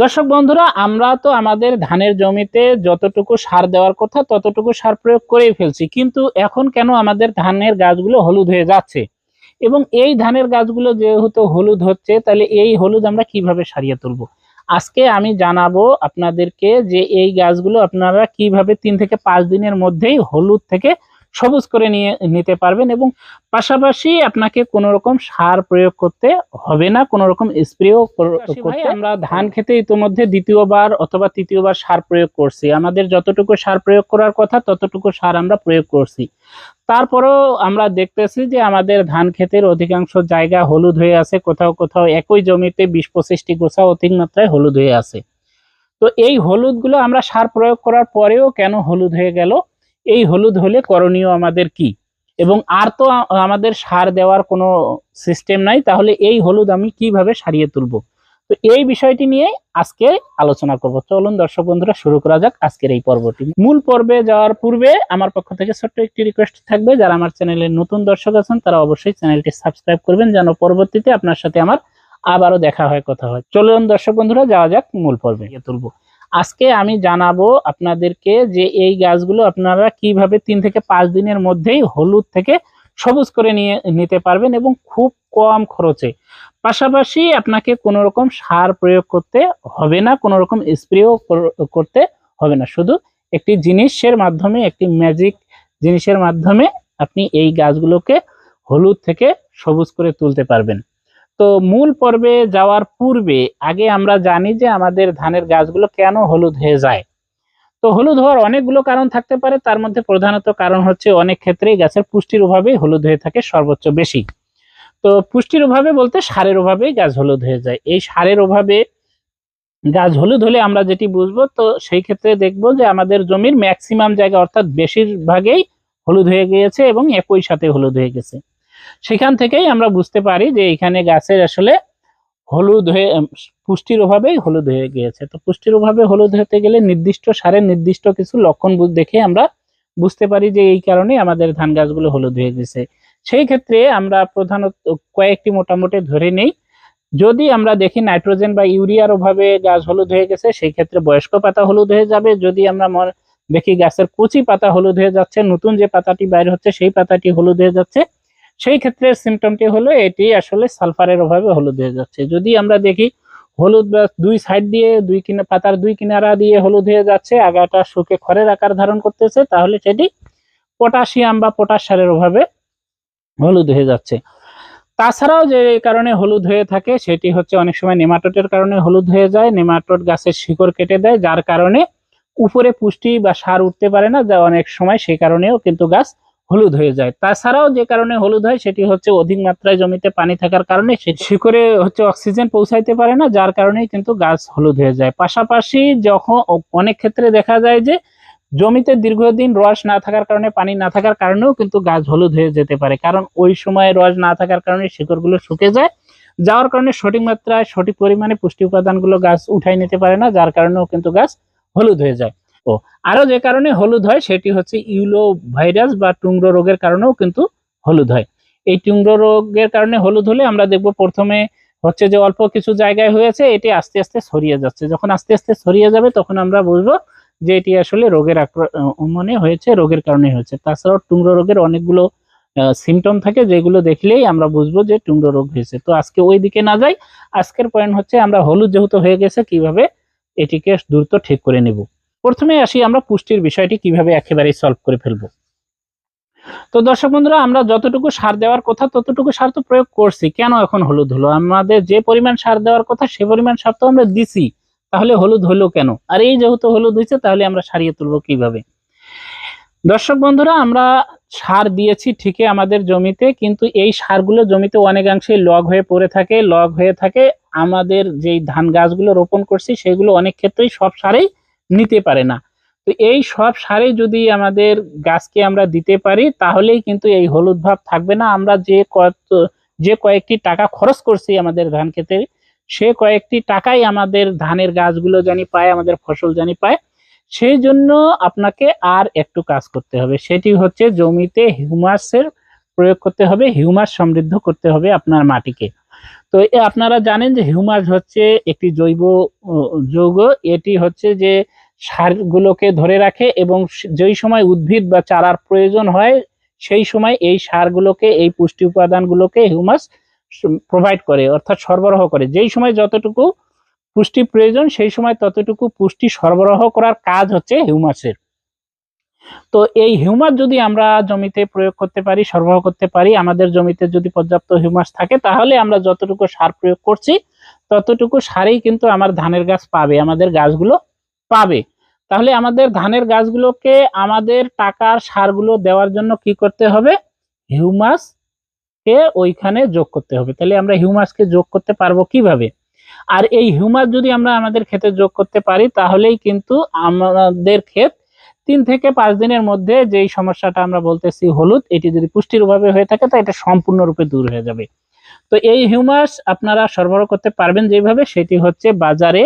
দর্শক বন্ধুরা, আমরা তো আমাদের ধানের জমিতে যতটুকু সার দেওয়ার কথা ততটুকু সার প্রয়োগ করেই ফেলছি। কিন্তু এখন কেন আমাদের ধানের গাছগুলো হলুদ হয়ে যাচ্ছে? এবং এই ধানের গাছগুলো যেহেতু হলুদ হচ্ছে, তাহলে এই হলুদ আমরা কীভাবে সারিয়ে তুলব? আজকে আমি জানাব আপনাদেরকে যে এই গাছগুলো আপনারা কীভাবে তিন থেকে পাঁচ দিনের মধ্যেই হলুদ থেকে সবুজ করে নিয়ে নিতে পারবেন এবং পাশাপাশি আপনাকে কোনো রকম সার প্রয়োগ করতে হবে না কোনো রকম স্প্রেও করতে। আমরা ধান খেতে ইতিমধ্যে দ্বিতীয়বার অথবা তৃতীয়বার সার প্রয়োগ করছি। আমাদের যতটুকু সার প্রয়োগ করার কথা ততটুকু সার আমরা প্রয়োগ করছি। তারপরেও আমরা দেখতেছি যে আমাদের ধান ক্ষেতের অধিকাংশ জায়গা হলুদ হয়ে আছে কোথাও কোথাও একই জমিতে বিশ পঁচিশটি গোছা অধিক মাত্রায় হলুদ হয়ে আছে। তো এই হলুদগুলো আমরা সার প্রয়োগ করার পরেও কেন হলুদ হয়ে গেল? এই হলুদ হলে করণীয় আমাদের কি? এবং আর তো আমাদের সার দেওয়ার কোনো সিস্টেম নাই, তাহলে এই হলুদ আমি কীভাবে সারিয়ে তুলব? তো এই বিষয়টি নিয়ে আজকে আলোচনা করব। চলুন দর্শক বন্ধুরা, শুরু করা যাক আজকের এই পর্বটি। মূল পর্বে যাওয়ার পূর্বে আমার পক্ষ থেকে ছোট্ট একটি রিকোয়েস্ট থাকবে। যারা আমার চ্যানেলের নতুন দর্শক আছেন, তারা অবশ্যই চ্যানেলটি সাবস্ক্রাইব করবেন যেন পরবর্তীতে আপনার সাথে আমার আবারও দেখা হয়, কথা হয়। চলুন দর্শক বন্ধুরা, যাওয়া যাক মূল পর্বে। তুলবো আজকে আমি জানাব আপনাদেরকে যে এই গাছগুলো আপনারা কীভাবে তিন থেকে পাঁচ দিনের মধ্যেই হলুদ থেকে সবুজ করে নিয়ে নিতে পারবেন এবং খুব কম খরচে। পাশাপাশি আপনাকে কোনো রকম সার প্রয়োগ করতে হবে না কোনো রকম স্প্রেও করতে হবে না। শুধু একটি জিনিসের মাধ্যমে, একটি ম্যাজিক জিনিসের মাধ্যমে আপনি এই গাছগুলোকে হলুদ থেকে সবুজ করে তুলতে পারবেন। তো মূল পর্বে যাওয়ার পূর্বে আগে আমরা জানি যে আমাদের ধানের গাছগুলো কেন হলুদ হয়ে যায়। তো হলুদ হওয়ার অনেকগুলো কারণ থাকতে পারে, তার মধ্যে প্রধানত কারণ হচ্ছে অনেক ক্ষেত্রেই গাছের পুষ্টির অভাবেই হলুদ হয়ে থাকে সর্বোচ্চ বেশি। তো পুষ্টির অভাবে বলতে সারের অভাবেই গাছ হলুদ হয়ে যায়। এই সারের অভাবে গাছ হলুদ হলে আমরা যেটি বুঝব, তো সেই ক্ষেত্রে দেখব যে আমাদের জমির ম্যাক্সিমাম জায়গা অর্থাৎ বেশিরভাগেই হলুদ হয়ে গিয়েছে এবং একই সাথে হলুদ হয়ে গেছে। সেখান থেকেই আমরা বুঝতে পারি যে এখানে গাছের আসলে হলুদ হয়ে পুষ্টির অভাবেই হলুদ হয়ে গিয়েছে। তো পুষ্টির অভাবে হলুদ হতে গেলে নির্দিষ্ট সারের নির্দিষ্ট কিছু লক্ষণ দেখে আমরা বুঝতে পারি যে এই কারণে আমাদের ধান গাছগুলো হলুদ হয়ে গেছে। সেই ক্ষেত্রে আমরা প্রধানত কয়েকটি মোটামুটি ধরে নেই। যদি আমরা দেখি নাইট্রোজেন বা ইউরিয়ার অভাবে গাছ হলুদ হয়ে গেছে, সেই ক্ষেত্রে বয়স্ক পাতা হলুদ হয়ে যাবে। যদি আমরা দেখি গাছের কচি পাতা হলুদ হয়ে যাচ্ছে, নতুন যে পাতাটি বাইর হচ্ছে, সেই পাতাটি হলুদ হয়ে যাচ্ছে। সেই ক্ষেত্রে সিমটমটি হলো এটি আসলে সালফারের অভাবে হলুদ হয়ে যাচ্ছে। যদি আমরা দেখি, হলুদ দুই সাইড দিয়ে, দুই কিনা, পাতার দুই কিনারা দিয়ে হলুদ হয়ে যাচ্ছে, আগাটা শুকে খড়ের আকার ধারণ করতেছে, তাহলে সেটি পটাশিয়াম বা পটাশ সারের অভাবে হলুদ হয়ে যাচ্ছে। তাছাড়াও যে কারণে হলুদ হয়ে থাকে, সেটি হচ্ছে অনেক সময় নেমাটোডের কারণে হলুদ হয়ে যায়, নেমাটোড গাছের শিকড় কেটে দেয়, যার কারণে উপরে পুষ্টি বা সার উঠতে পারে না, যা অনেক সময় সেই কারণেও কিন্তু গাছ হলুদ হয়ে যায়। তাছাড়াও যে কারণে হলুদ হয়, সেটি হচ্ছে অধিক মাত্রায় জমিতে পানি থাকার কারণে শিকড়ে হচ্ছে অক্সিজেন পৌঁছাইতে পারে না, যার কারণেই কিন্তু গাছ হলুদ হয়ে যায়। পাশাপাশি যখন অনেক ক্ষেত্রে দেখা যায় যে জমিতে দীর্ঘদিন রস না থাকার কারণে, পানি না থাকার কারণেও কিন্তু গাছ হলুদ হয়ে যেতে পারে। কারণ ওই সময় রস না থাকার কারণে শিকড়গুলো শুকে যায়। যাওয়ার কারণে সঠিক মাত্রায় সঠিক পরিমাণে পুষ্টি উপাদানগুলো গাছ উঠাই নিতে পারে না, যার কারণেও কিন্তু গাছ হলুদ হয়ে যায়। ও আরও যে কারণে হলুদ হয় সেটি হচ্ছে ইউলো ভাইরাস বা টুংরো রোগের কারণেও কিন্তু হলুদ হয়। এই টুংরো রোগের কারণে হলুদ হলে আমরা দেখব প্রথমে হচ্ছে যে অল্প কিছু জায়গায় হয়েছে, এটি আস্তে আস্তে ছড়িয়ে যাচ্ছে। যখন আস্তে আস্তে ছড়িয়ে যাবে তখন আমরা বুঝব যে এটি আসলে রোগের মানে হয়েছে, রোগের কারণে হয়েছে। তাছাড়াও টুংরো রোগের অনেকগুলো সিমটম থাকে যেগুলো দেখলেই আমরা বুঝব যে টুংরো রোগ হয়েছে। তো আজকে ওই দিকে না যাই, আজকের পয়েন্ট হচ্ছে আমরা হলুদ যেহেতু হয়ে গেছে, কীভাবে এটিকে দ্রুত ঠিক করে নেব? প্রথমে আসি আমরা পুষ্টির বিষয়টি কীভাবে একেবারেই সলভ করে ফেলব। তো দর্শক বন্ধুরা, আমরা যতটুকু সার দেওয়ার কথা, ততটুকু সার তো প্রয়োগ করছি। কেন এখন হলুদ হলো? আমাদের যে পরিমাণ সার দেওয়ার কথা, সে পরিমাণ সার তো আমরা দিছি। তাহলে হলুদ হলো কেন? আর এই যেহেতু হলুদ হয়েছে, তাহলে আমরা সারিয়ে তুলবো কীভাবে? দর্শক বন্ধুরা, আমরা সার দিয়েছি ঠিকই আমাদের জমিতে, কিন্তু এই সারগুলো জমিতে অনেকাংশে লগ হয়ে পড়ে থাকে লগ হয়ে থাকে। আমাদের যেই ধান গাছগুলো রোপণ করছি, সেগুলো অনেক ক্ষেত্রেই সব সারেই নিতে পারে না। তো এই সব সারে যদি আমাদের গাছকে আমরা দিতে পারি, তাহলেই কিন্তু এই হলুদ ভাব থাকবে না। আমরা যে কত, যে কয়েকটি টাকা খরচ করছি আমাদের ধান খেতে, সে কয়েকটি টাকাই আমাদের ধানের গাছগুলো জানি পায়, আমাদের ফসল জানি পায়। সেই জন্য আপনাকে আর একটু কাজ করতে হবে। সেটি হচ্ছে জমিতে হিউমাসের প্রয়োগ করতে হবে, হিউমাস সমৃদ্ধ করতে হবে আপনার মাটিকে। তো আপনারা জানেন যে হিউমাস হচ্ছে একটি জৈব যৌগ। এটি হচ্ছে যে সারগুলোকে ধরে রাখে এবং যেই সময় উদ্ভিদ বা চারার প্রয়োজন হয়, সেই সময় এই সারগুলোকে, এই পুষ্টি উপাদানগুলোকে হিউমাস প্রোভাইড করে, অর্থাৎ সরবরাহ করে। যেই সময় যতটুকু পুষ্টি প্রয়োজন, সেই সময় ততটুকু পুষ্টি সরবরাহ করার কাজ হচ্ছে হিউমাসের। তো এই হিউমাস যদি আমরা জমিতে প্রয়োগ করতে পারি, সরবরাহ করতে পারি, আমাদের জমিতে যদি পর্যাপ্ত হিউমাস থাকে, তাহলে আমরা যতটুকু সার প্রয়োগ করছি, ততটুকু সারেই কিন্তু আমার ধানের গাছ পাবে, আমাদের গাছগুলো পাবে। তাহলে আমাদের ধানের গাছগুলোকে আমাদের টাকার সারগুলো দেওয়ার জন্য কি করতে হবে? হিউমাস কে ওইখানে যোগ করতে হবে। তাহলে আমরা হিউমাসকে যোগ করতে পারব কীভাবে? আর এই হিউমাস যদি আমরা আমাদের ক্ষেতে যোগ করতে পারি, তাহলেই কিন্তু আমাদের ক্ষেত তিন থেকে পাঁচ দিনের মধ্যে যেই সমস্যাটা আমরা বলতেছি হলুদ এটি যদি পুষ্টির অভাবে হয়ে থাকে তা এটা সম্পূর্ণরূপে দূর হয়ে যাবে। তো এই হিউমাস আপনারা সরবরাহ করতে পারবেন যেভাবে সেটি হচ্ছে বাজারে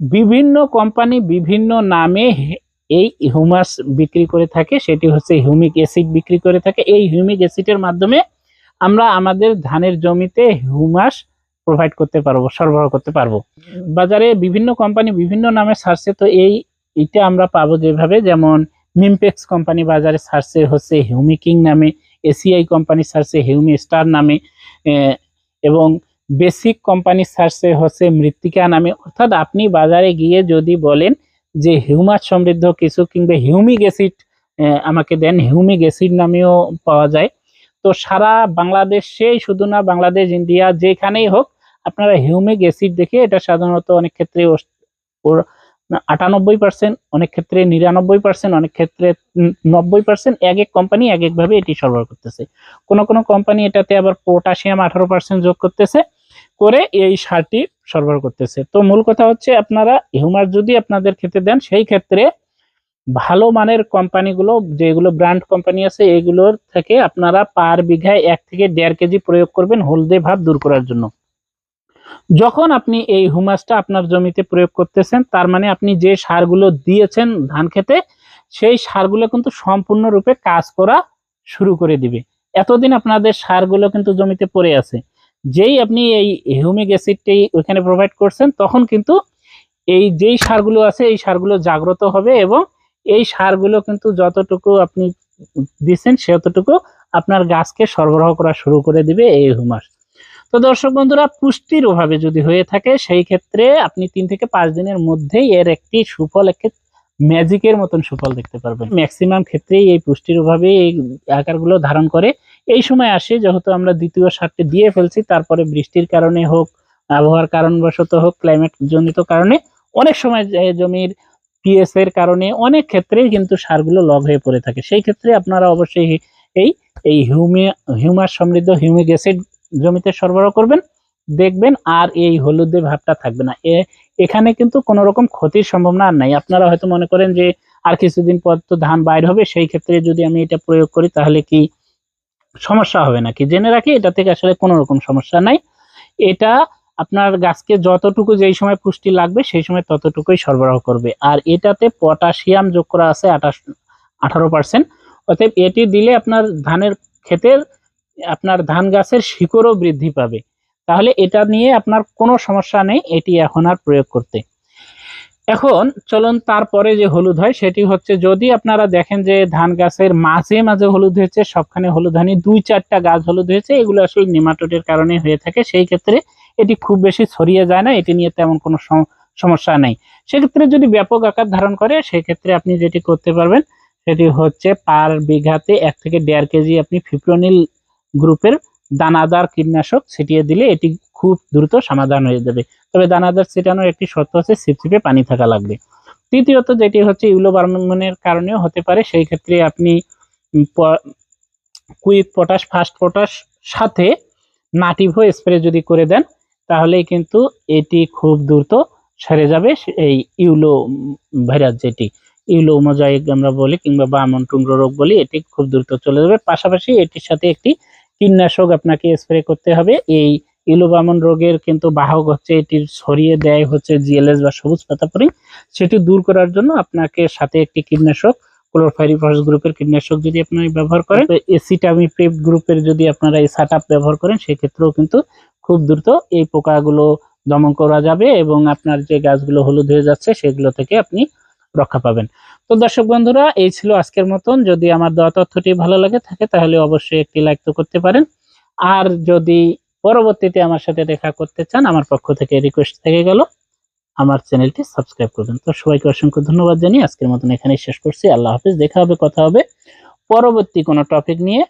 বিভিন্ন কোম্পানি বিভিন্ন নামে এই হিউমাস বিক্রি করে থাকে। সেটি হচ্ছে হিউমিক অ্যাসিড বিক্রি করে থাকে। এই হিউমিক অ্যাসিডের মাধ্যমে আমরা আমাদের ধানের জমিতে হিউমাস প্রোভাইড করতে পারব সরবরাহ করতে পারব। বাজারে বিভিন্ন কোম্পানি বিভিন্ন নামে সারছে তো এই এটা আমরা পাবো যেভাবে, যেমন মিমপেক্স কোম্পানি বাজারে ছাড়ছে হচ্ছে হিউমিকিং নামে এসিআই কোম্পানি ছাড়ছে হিউমি স্টার নামে এবং বেসিক কোম্পানি ছাড়ছে হচ্ছে মৃত্তিকা নামে। অর্থাৎ আপনি বাজারে গিয়ে যদি বলেন যে হিউমাস সমৃদ্ধ কিছু কিংবা হিউমিক অ্যাসিড আমাকে দেন। হিউমিক অ্যাসিড নামেও পাওয়া যায়। তো সারা বাংলাদেশেই শুধু না বাংলাদেশ ইন্ডিয়া যেখানেই হোক, আপনারা হিউমিক অ্যাসিড দেখে এটা সাধারণত অনেক ক্ষেত্রে আটানব্বই পার্সেন্ট অনেক ক্ষেত্রে, নিরানব্বই পার্সেন্ট অনেক ক্ষেত্রে নব্বই পার্সেন্ট এক এক কোম্পানি এক একভাবে এটি সরবরাহ করতেছে। কোনো কোনো কোম্পানি এটাতে আবার পটাশিয়াম আঠারো পার্সেন্ট যোগ করতেছে, করে এই সারটি সরবরাহ করতেছে। তো মূল কথা হচ্ছে আপনারা হিউমাস যদি আপনাদের খেতে দেন, সেই ক্ষেত্রে ভালো মানের কোম্পানিগুলো যেগুলো ব্র্যান্ড কোম্পানি আছে, এগুলোর থেকে আপনারা পার বিঘায় এক থেকে দেড় কেজি প্রয়োগ করবেন হলদে ভাব দূর করার জন্য। যখন আপনি এই হুমাসটা আপনার জমিতে প্রয়োগ করতেছেন, তার মানে আপনি যে সারগুলো দিয়েছেন ধান খেতে, সেই সারগুলো কিন্তু সম্পূর্ণরূপে কাজ করা শুরু করে দিবে। এতদিন আপনাদের সারগুলো কিন্তু জমিতে পড়ে আছে। যেই আপনি এই হিউমিক অ্যাসিডটি ওইখানে প্রোভাইড করছেন, তখন কিন্তু এই যেই সারগুলো আছে, এই সারগুলো জাগ্রত হবে এবং এই সারগুলো কিন্তু যতটুকু আপনি দিচ্ছেন, সেতটুকু আপনার গাছকে সরবরাহ করা শুরু করে দিবে এই হুমাস। তো দর্শক বন্ধুরা, পুষ্টির অভাবে যদি হয়ে থাকে, সেই ক্ষেত্রে আপনি তিন থেকে পাঁচ দিনের মধ্যেই এর একটি সুফল, একটি ম্যাজিকের মতন সুফল দেখতে পারবেন। ম্যাক্সিমাম ক্ষেত্রেই এই পুষ্টির অভাবে এই আকারগুলো ধারণ করে। এই সময় আসে, যেহেতু আমরা দ্বিতীয় সারটি দিয়ে ফেলছি, তারপরে বৃষ্টির কারণে হোক, আবহাওয়ার কারণবশত হোক ক্লাইমেট জনিত কারণে, অনেক সময় জমির পিএস এর কারণে অনেক ক্ষেত্রেই কিন্তু সারগুলো লগ হয়ে পড়ে থাকে। সেই ক্ষেত্রে আপনারা অবশ্যই এই এই হিউমি, হিউমাস সমৃদ্ধ হিউমিক অ্যাসিড জমিতে সরবরাহ করবেন, দেখবেন আর এই হলুদের ভাবটা থাকবে না। এখানে কিন্তু কোনো রকম ক্ষতির সম্ভাবনা আর নাই। আপনারা হয়তো মনে করেন যে আর কিছুদিন পর তো ধান বাইর হবে, সেই ক্ষেত্রে যদি আমি এটা প্রয়োগ করি তাহলে কি সমস্যা হবে নাকি? জেনে রাখি, এটা থেকে আসলে কোনো রকম সমস্যা নাই। এটা আপনার গাছকে যতটুকু যেই সময় পুষ্টি লাগবে, সেই সময় ততটুকুই সরবরাহ করবে। আর এটাতে পটাশিয়াম যোগ করা আছে আঠাশ, আঠারো পার্সেন্ট অতএব এটি দিলে আপনার ধানের ক্ষেতের আপনার ধান গাছের শিকড়ও বৃদ্ধি পাবে। তাহলে এটা নিয়ে আপনার কোনো সমস্যা নেই, এটি এখন আর প্রয়োগ করতে। এখন চলুন তারপরে যে হলুদ হয়, সেটি হচ্ছে যদি আপনারা দেখেন যে ধান গাছের মাঝে মাঝে হলুদ হয়েছে, সবখানে হলুদ হয়নি, দুই চারটা গাছ হলুদ হয়েছে, এগুলো আসলে নেমাটোডের কারণে হয়ে থাকে, সেই ক্ষেত্রে এটি খুব বেশি ছড়িয়ে যায় না, এটি নিয়ে তেমন কোনো সম- সমস্যা নেই। সেক্ষেত্রে যদি ব্যাপক আকার ধারণ করে, সেক্ষেত্রে আপনি যেটি করতে পারবেন, সেটি হচ্ছে পার বিঘাতে এক থেকে দেড় কেজি আপনি ফিপ্রোনিল গ্রুপের দানাদার কীটনাশক ছিটিয়ে দিলে এটি খুব দ্রুত সমাধান হয়ে যাবে। তবে দানাদার ছিটানোর একটি শর্ত আছে ছিপছিপে পানি থাকা লাগবে। তৃতীয়ত যেটি হচ্ছে ইউলো ইউলোবার্মনের কারণেও হতে পারে, সেই ক্ষেত্রে আপনি কুইক পটাশ, ফাস্ট পটাশ সাথে নাটিভো স্প্রে যদি করে দেন, তাহলেই কিন্তু এটি খুব দ্রুত সেরে যাবে এই ইউলো ভাইরাস যেটি। ইউলো মোজাইক আমরা বলি কিংবা বামন টুংরো রোগ বলি, এটি খুব দ্রুত চলে যাবে। পাশাপাশি এটির সাথে একটি কীটনাশক আপনাকে স্প্রে করতে হবে। এই ইলোবামন রোগের কিন্তু বাহক হচ্ছে এটির ছড়িয়ে দেয় হচ্ছে জিএলএস বা সবুজ পাতাপরি সেটি দূর করার জন্য আপনাকে সাথে একটি কীটনাশক, ক্লোরফাইরিফস গ্রুপের কীটনাশক যদি আপনারা ব্যবহার করেন। এসিটামিপ্রেপ গ্রুপের যদি আপনারা এই সাট ব্যবহার করেন, সেক্ষেত্রেও কিন্তু খুব দ্রুত এই পোকাগুলো দমন করা যাবে এবং আপনার যে গাছগুলো হলুদ হয়ে যাচ্ছে, সেগুলো থেকে আপনি রক্ষা পাবেন। তো দর্শক বন্ধুরা, এই ছিল আজকের মতন। যদি আমার দেওয়া তথ্যটি ভালো লাগে থাকে, তাহলে অবশ্যই একটি লাইক তো করতে পারেন। আর যদি পরবর্তীতে আমার সাথে দেখা করতে চান, আমার পক্ষ থেকে রিকোয়েস্ট থেকে গেল, আমার চ্যানেলটি সাবস্ক্রাইব করবেন। তো সবাইকে অসংখ্য ধন্যবাদ জানিয়ে আজকের মতন এখানেই শেষ করছি। আল্লাহ হাফিজ, দেখা হবে, কথা হবে। পরবর্তী কোনো টপিক নিয়ে